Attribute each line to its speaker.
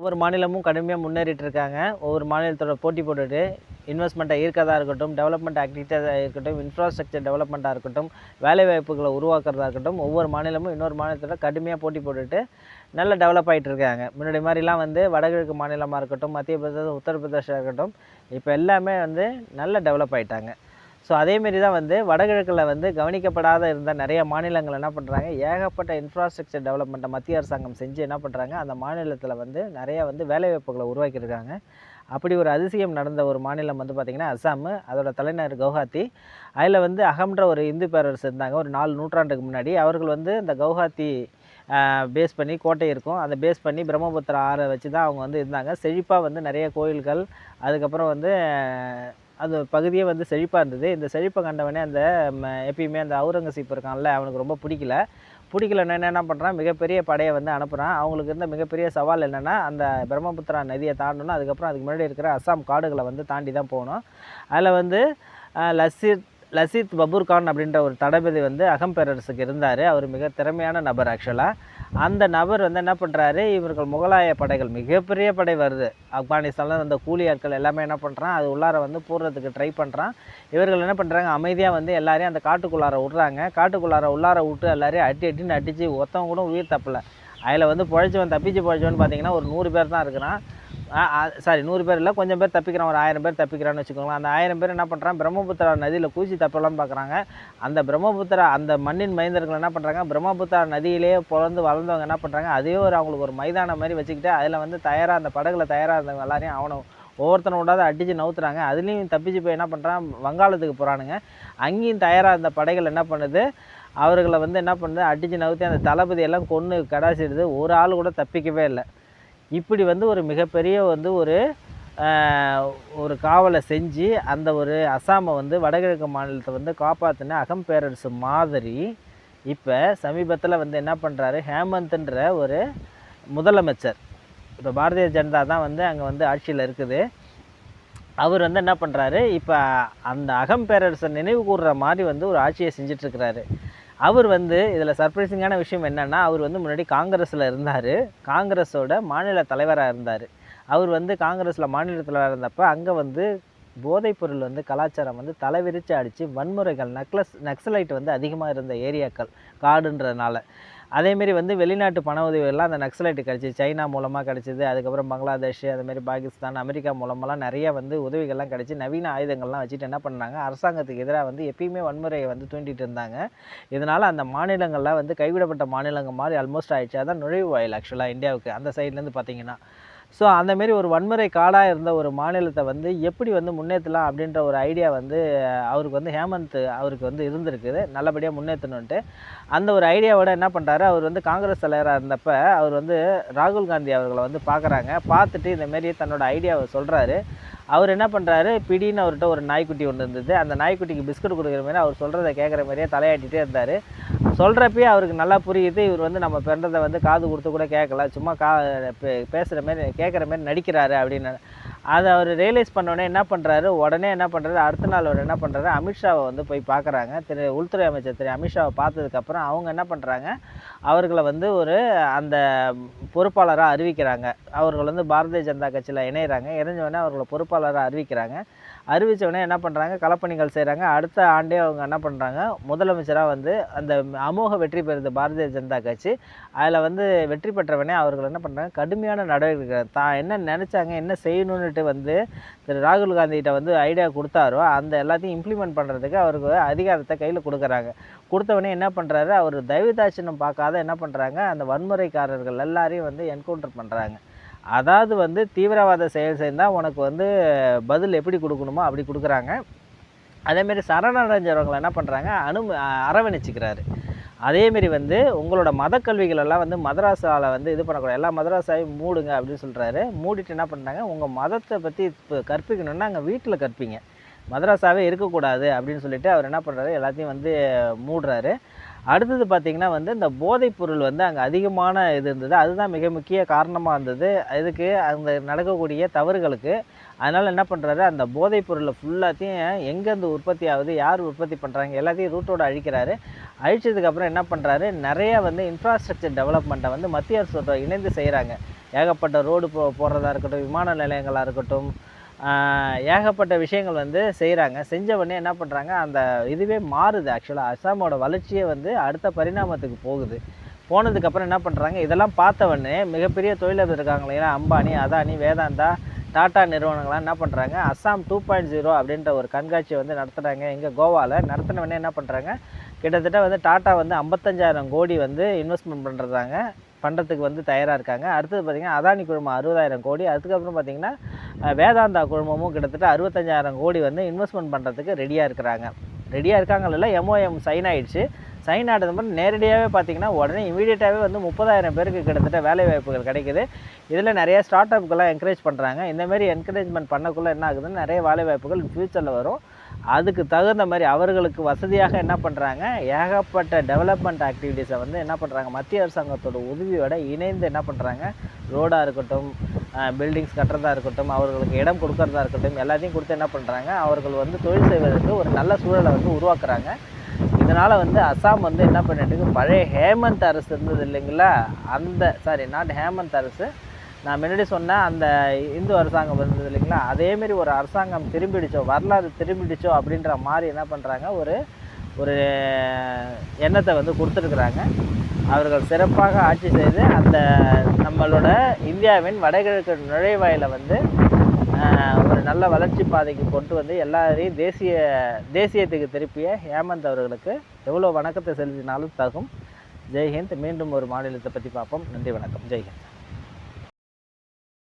Speaker 1: ஒவ்வொரு மாநிலமும் கடுமையாக முன்னேறிட்டு இருக்காங்க ஒவ்வொரு மாநிலத்தோட போட்டி போட்டுட்டு இன்வெஸ்ட்மெண்ட்டை ஈர்க்கதாக இருக்கட்டும் டெவலப்மெண்ட் ஆக்டிவிட்டியாக இருக்கட்டும் இன்ஃப்ராஸ்ட்ரக்சர் டெவலப்மெண்ட்டாக இருக்கட்டும் வேலை வாய்ப்புகளை உருவாக்குறதா இருக்கட்டும் ஒவ்வொரு மாநிலமும் இன்னொரு மாநிலத்தோட கடுமையாக போட்டி போட்டுட்டு நல்லா டெவலப் ஆகிட்டு இருக்காங்க முன்னாடி மாதிரிலாம் வந்து வடகிழக்கு மாநிலமாக இருக்கட்டும் மத்திய பிரதேசம் உத்தரப்பிரதேசம் இருக்கட்டும் இப்போ எல்லாமே வந்து நல்லா டெவலப் ஆகிட்டாங்க ஸோ அதேமாரி தான் வந்து வடகிழக்கில் வந்து கவனிக்கப்படாத இருந்த நிறைய மாநிலங்கள் என்ன பண்ணுறாங்க ஏகப்பட்ட இன்ஃப்ராஸ்ட்ரக்சர் டெவலப்மெண்ட்டை மத்திய அரசாங்கம் செஞ்சு என்ன பண்ணுறாங்க அந்த மாநிலத்தில் வந்து நிறைய வந்து வேலைவாய்ப்புகளை உருவாக்கியிருக்காங்க. அப்படி ஒரு அதிசயம் நடந்த ஒரு மாநிலம் வந்து பார்த்திங்கன்னா அஸ்ஸாமு அதோட தலைநகர் கவுஹாத்தி. அதில் வந்து அகம்ன்ற ஒரு இந்து பேரரசு இருந்தாங்க. ஒரு நாலு நூற்றாண்டுக்கு முன்னாடி. அவர்கள் வந்து இந்த கவுஹாத்தி பேஸ் பண்ணி கோட்டை இருக்கும். அதை பேஸ் பண்ணி பிரம்மபுத்திரா ஆறை வச்சு தான் அவங்க வந்து இருந்தாங்க. செழிப்பாக வந்து நிறைய கோயில்கள் அதுக்கப்புறம் வந்து அந்த அது பகுதியே வந்து செழிப்பாக இருந்தது. இந்த செழிப்பை கண்டவனே அந்த எப்பயுமே அந்த அவுரங்கசீப் இருக்கான்ல அவனுக்கு ரொம்ப பிடிக்கல. பிடிக்கலன்னா என்ன பண்ணுறான் மிகப்பெரிய படையை வந்து அனுப்புகிறான் அவங்களுக்கு இருந்த மிகப்பெரிய சவால் என்னென்னா அந்த பிரம்மபுத்திரா நதியை தாண்டணும் அதுக்கப்புறம் அதுக்கு முன்னாடி இருக்கிற அஸ்ஸாம் காடுகளை வந்து தாண்டி தான் போகணும். அதில் வந்து அஹ், லசித் லசித் பபூர் கான் அப்படின்ற ஒரு தளபதி வந்து அகம்பேரரசுக்கு இருந்தார். அவர் மிக திறமையான நபர் ஆக்சுவலாக அந்த நபர் வந்து என்ன பண்ணுறாரு இவர்கள் முகலாய படைகள் மிகப்பெரிய படை வருது. ஆப்கானிஸ்தானில் அந்த கூலி ஆட்கள் எல்லாமே என்ன பண்ணுறான் அது உள்ளார வந்து போடுறதுக்கு ட்ரை பண்ணுறான் இவர்கள் என்ன பண்ணுறாங்க அமைதியாக வந்து எல்லாரையும் அந்த காட்டுக்குள்ளார விட்றாங்க. காட்டுக்குள்ளார உள்ளார விட்டு எல்லாரையும் அடி அடின்னு அடித்து ஒருத்தவங்க கூட உயிர் தப்பல. அதில் வந்து பொழைச்சவன் தப்பிச்சு பொழைச்சவன் பார்த்தீங்கன்னா ஒரு நூறு பேர் தான் இருக்கிறான். சாரி நூறு பேர் இல்லை கொஞ்சம் பேர் தப்பிக்கிறான் ஒரு ஆயிரம் பேர் தப்பிக்கிறான்னு வச்சுக்கோங்களேன். அந்த ஆயிரம் பேர் என்ன பண்ணுறான் பிரம்மபுத்திரா நதியில் குதிச்சு தப்பலாம் பார்க்குறாங்க அந்த பிரம்மபுத்திரா அந்த மண்ணின் மைந்தர்கள் என்ன பண்ணுறாங்க பிரம்மபுத்திரா நதியிலேயே பிறந்து வளர்ந்தவங்க என்ன பண்ணுறாங்க அதே ஒரு அவங்களுக்கு ஒரு மைதானம் மாதிரி வச்சுக்கிட்டு அதில் வந்து தயாராக அந்த படகுல தயாராக இருந்தவங்க எல்லாரையும் அவனை ஒவ்வொருத்தனை விடாத அடித்து நவுத்துறாங்க. அதுலேயும் தப்பிச்சு போய் என்ன பண்ணுறான் வங்காளத்துக்கு போகிறானுங்க அங்கேயும் தயாராக இருந்த படைகள் என்ன பண்ணுது அவர்களை வந்து என்ன பண்ணுது அடித்து நவுத்தி அந்த தளபதியெல்லாம் கொன்று கடாசிடுது. ஒரு ஆள் கூட தப்பிக்கவே இல்லை. இப்படி வந்து ஒரு மிகப்பெரிய வந்து ஒரு ஒரு காவலை செஞ்சு அந்த ஒரு அசாமை வந்து வடகிழக்கு மாநிலத்தை வந்து காப்பாற்றின அகம் பேரரசு மாதிரி இப்போ சமீபத்தில் வந்து என்ன பண்ணுறாரு ஹேமந்த்ன்ற ஒரு முதலமைச்சர். இப்போ பாரதிய ஜனதா தான் வந்து அங்கே வந்து ஆட்சியில் இருக்குது. அவர் வந்து என்ன பண்ணுறாரு இப்போ அந்த அகம் பேரரசை நினைவு கூடுற மாதிரி வந்து ஒரு ஆட்சியை செஞ்சிட்ருக்கிறாரு அவர் வந்து இதில் சர்ப்ரைசிங்கான விஷயம் என்னென்னா அவர் வந்து முன்னாடி காங்கிரஸில் இருந்தார். காங்கிரஸோட மாநில தலைவராக இருந்தார். அவர் வந்து காங்கிரஸில் மாநில தலைவராக இருந்தப்போ அங்கே வந்து போதைப்பொருள் வந்து கலாச்சாரம் வந்து தலைவிரிச்சு அடித்து வன்முறைகள் நக்லஸ் நக்சலைட் வந்து அதிகமாக இருந்த ஏரியாக்கள் காடுன்றதுனால. அதேமாரி வந்து வெளிநாட்டு பண உதவிகள்லாம் அந்த நக்சலைட்டு கிடச்சிது சைனா மூலமாக கிடச்சிது அதுக்கப்புறம் பங்களாதேஷ் அதுமாரி பாகிஸ்தான் அமெரிக்கா மூலமெல்லாம் நிறைய வந்து உதவிகள்லாம் கிடச்சி. நவீன ஆயுதங்கள்லாம் வச்சுட்டு என்ன பண்ணாங்க? அரசாங்கத்துக்கு எதிராக வந்து எப்பயுமே வன்முறையை வந்து தூண்டிட்டு இருந்தாங்க. இதனால் அந்த மாநிலங்கள்லாம் வந்து கைவிடப்பட்ட மாநிலங்கள் மாதிரி ஆல்மோஸ்ட் ஆயிடுச்சு. அதான் நுழைவு வாயில் ஆக்சுவலாக இந்தியாவுக்கு. அந்த சைட்லேருந்து பார்த்தீங்கன்னா. ஸோ அந்தமாரி ஒரு வன்முறை காடாக இருந்த ஒரு மாநிலத்தை வந்து எப்படி வந்து முன்னேற்றலாம் அப்படின்ற ஒரு ஐடியா வந்து அவருக்கு வந்து ஹேமந்த் அவருக்கு வந்து இருந்திருக்குது. நல்லபடியாக முன்னேற்றணுன்ட்டு அந்த ஒரு ஐடியாவோட என்ன பண்ணுறாரு அவர் வந்து காங்கிரஸ் தலைவராக இருந்தப்ப அவர் வந்து ராகுல் காந்தி அவர்களை வந்து பார்க்குறாங்க பார்த்துட்டு இந்தமாரி தன்னோட ஐடியாவை சொல்கிறாரு அவர் என்ன பண்ணுறாரு பிடின்னு அவர்கிட்ட ஒரு நாய்க்குட்டி ஒன்று இருந்தது. அந்த நாய்க்குட்டிக்கு பிஸ்கட் கொடுக்குற மாதிரி அவர் சொல்கிறத கேட்குற மாதிரியே தலையாட்டிகிட்டே இருந்தார். சொல்கிறப்பயே அவருக்கு நல்லா புரியுது. இவர் வந்து நம்ம பிறந்ததை வந்து காது கொடுத்து கூட கேட்கல. சும்மா கா பேசுகிற மாதிரி கேட்குற மாதிரி நடிக்கிறாரு அப்படின்னு. அதை அவர் ரியலைஸ் பண்ணோடனே என்ன பண்ணுறாரு உடனே என்ன பண்ணுறாரு அடுத்த நாள் அவர் என்ன பண்ணுறாரு அமித்ஷாவை வந்து போய் பார்க்குறாங்க. திரு உள்துறை அமைச்சர் திரு அமித்ஷாவை பார்த்ததுக்கப்புறம் அவங்க என்ன பண்ணுறாங்க அவர்களை வந்து ஒரு அந்த பொறுப்பாளராக அறிவிக்கிறாங்க. அவர்கள் வந்து பாரதிய ஜனதா கட்சியில் இணையிறாங்க. இணைஞ்சவொடனே அவர்களை பொறுப்பாளராக அறிவிக்கிறாங்க. அறிவித்தவொடனே என்ன பண்ணுறாங்க களப்பணிகள் செய்கிறாங்க அடுத்த ஆண்டே அவங்க என்ன பண்ணுறாங்க முதலமைச்சராக வந்து அந்த அமோக வெற்றி பெறுது பாரதிய ஜனதா கட்சி. அதில் வந்து வெற்றி பெற்றவனே அவர்கள் என்ன பண்ணுறாங்க கடுமையான நடவடிக்கை தான் என்ன நினச்சாங்க? என்ன சொல்லிட்டு வந்து திரு ராகுல் காந்திகிட்ட வந்து ஐடியா கொடுத்தாரோ அந்த எல்லாத்தையும் இம்ப்ளிமெண்ட் பண்ணுறதுக்கு அவருக்கு அதிகாரத்தை கையில் கொடுக்குறாங்க. கொடுத்தவொடனே என்ன பண்ணுறாரு அவர் தயவுதாட்சியம் பார்க்காத என்ன பண்ணுறாங்க அந்த வன்முறைக்காரர்கள் எல்லாரையும் வந்து என்கவுண்டர் பண்ணுறாங்க அதாவது வந்து தீவிரவாத செயல் செய்தால் உனக்கு வந்து பதில் எப்படி கொடுக்கணுமோ அப்படி கொடுக்குறாங்க. அதேமாரி சரணடைஞ்சவங்களை என்ன பண்ணுறாங்க அனு அரவணைச்சிக்கிறாரு. அதேமாரி வந்து உங்களோட மத கல்விகள் எல்லாம் வந்து மதராசாவில் வந்து இது பண்ணக்கூடாது. எல்லா மதராசாவையும் மூடுங்க அப்படின்னு சொல்கிறாரு மூடிட்டு என்ன பண்ணுறாங்க உங்கள் மதத்தை பற்றி இப்போ கற்பிக்கணுன்னா அங்கே வீட்டில் கற்பிங்க. மதராசாவே இருக்கக்கூடாது அப்படின்னு சொல்லிட்டு அவர் என்ன பண்ணுறாரு எல்லாத்தையும் வந்து மூடுறாரு. அடுத்தது பார்த்திங்கன்னா வந்து இந்த போதைப்பொருள் வந்து அங்கே அதிகமான இது இருந்தது. அதுதான் மிக முக்கிய காரணமாக இருந்தது. இதுக்கு அந்த நடக்கக்கூடிய தவறுகளுக்கு அதனால் என்ன பண்ணுறாரு அந்த போதைப் பொருளை ஃபுல்லாத்தையும் எங்கேருந்து உற்பத்தி ஆகுது? யார் உற்பத்தி பண்ணுறாங்க எல்லாத்தையும் ரூட்டோட அழிக்கிறாரு. அழிச்சதுக்கப்புறம் என்ன பண்ணுறாரு நிறைய வந்து இன்ஃப்ராஸ்ட்ரக்சர் டெவலப்மெண்ட்டை வந்து மத்திய அரசோட இணைந்து செய்கிறாங்க ஏகப்பட்ட ரோடு போ போடுறதா இருக்கட்டும் விமான நிலையங்களாக இருக்கட்டும் ஏகப்பட்ட விஷயங்கள் வந்து செய்கிறாங்க செஞ்ச உடனே என்ன பண்ணுறாங்க அந்த இதுவே மாறுது ஆக்சுவலாக அஸ்ஸாமோட வளர்ச்சியே வந்து அடுத்த பரிணாமத்துக்கு போகுது. போனதுக்கப்புறம் என்ன பண்ணுறாங்க இதெல்லாம் பார்த்தவொடனே மிகப்பெரிய தொழிலதிபர் இருக்காங்க இல்லைங்களா அம்பானி அதானி வேதாந்தா டாடா நிறுவனங்கள்லாம் என்ன பண்ணுறாங்க அஸ்ஸாம் டூ பாயிண்ட் ஜீரோ அப்படின்ற ஒரு கண்காட்சியை வந்து நடத்துகிறாங்க இங்கே கோவாவில் நடத்தினவொடனே என்ன பண்ணுறாங்க கிட்டத்தட்ட வந்து டாட்டா வந்து ஐம்பத்தஞ்சாயிரம் கோடி வந்து இன்வெஸ்ட்மெண்ட் பண்ணுறதாங்க பண்ணுறதுக்கு வந்து தயாராக இருக்காங்க. அடுத்தது பார்த்திங்கன்னா அதானி குழுமம் அறுபதாயிரம் கோடி. அதுக்கப்புறம் பார்த்திங்கன்னா வேதாந்தா குழுமமும் கிட்டத்தட்ட அறுபத்தஞ்சாயிரம் கோடி வந்து இன்வெஸ்ட்மெண்ட் பண்ணுறதுக்கு ரெடியாக இருக்கிறாங்க. ரெடியாக இருக்காங்கல்ல எம்ஓஎம் சைன் ஆயிடுச்சு. சைன் ஆனது மட்டும் நேரடியாகவே பார்த்தீங்கன்னா உடனே இமீடியட்டாகவே வந்து முப்பதாயிரம் பேருக்கு கிட்டத்தட்ட வேலை வாய்ப்புகள் கிடைக்குது. இதில் நிறைய ஸ்டார்ட் அப்புக்கெல்லாம் என்கரேஜ் பண்ணுறாங்க இந்தமாரி என்கரேஜ்மெண்ட் பண்ணக்குள்ளே என்ன ஆகுதுன்னு நிறைய வேலை வாய்ப்புகள் ஃப்யூச்சரில் வரும். அதுக்கு தகுந்த மாதிரி அவர்களுக்கு வசதியாக என்ன பண்ணுறாங்க ஏகப்பட்ட டெவலப்மெண்ட் ஆக்டிவிட்டீஸை வந்து என்ன பண்ணுறாங்க மத்திய அரசாங்கத்தோட உதவியோட இணைந்து என்ன பண்ணுறாங்க ரோடாக இருக்கட்டும் பில்டிங்ஸ் கட்டுறதா இருக்கட்டும் அவர்களுக்கு இடம் கொடுக்கறதா இருக்கட்டும் எல்லாத்தையும் கொடுத்து என்ன பண்ணுறாங்க அவர்கள் வந்து தொழில் செய்வதற்கு ஒரு நல்ல சூழலை வந்து உருவாக்குறாங்க. இதனால் வந்து அஸ்ஸாம் வந்து என்ன பண்ணிட்டு பழைய ஹேமந்த் அரசு இருந்தது இல்லைங்களா? அந்த சாரி நாட் ஹேமந்த் அரசு. நான் முன்னாடி சொன்ன அந்த இந்து அரசாங்கம் இருந்தது இல்லைங்களா? அதேமாரி ஒரு அரசாங்கம் திரும்பிடுச்சோ வரலாறு திரும்பிடுச்சோ அப்படின்ற மாதிரி என்ன பண்ணுறாங்க ஒரு ஒரு எண்ணத்தை வந்து கொடுத்துருக்குறாங்க. அவர்கள் சிறப்பாக ஆட்சி செய்து அந்த நம்மளோட இந்தியாவின் வடகிழக்கு நுழைவாயில வந்து ஒரு நல்ல வளர்ச்சி பாதைக்கு கொண்டு வந்து எல்லாரையும் தேசிய தேசியத்துக்கு திருப்பிய ஹேமந்த் அவர்களுக்கு எவ்வளோ வணக்கத்தை செலுத்தினாலும் தகும். ஜெய்ஹிந்த் மீண்டும் ஒரு மாநிலத்தை பற்றி பார்ப்போம். நன்றி வணக்கம். ஜெய்ஹிந்த்.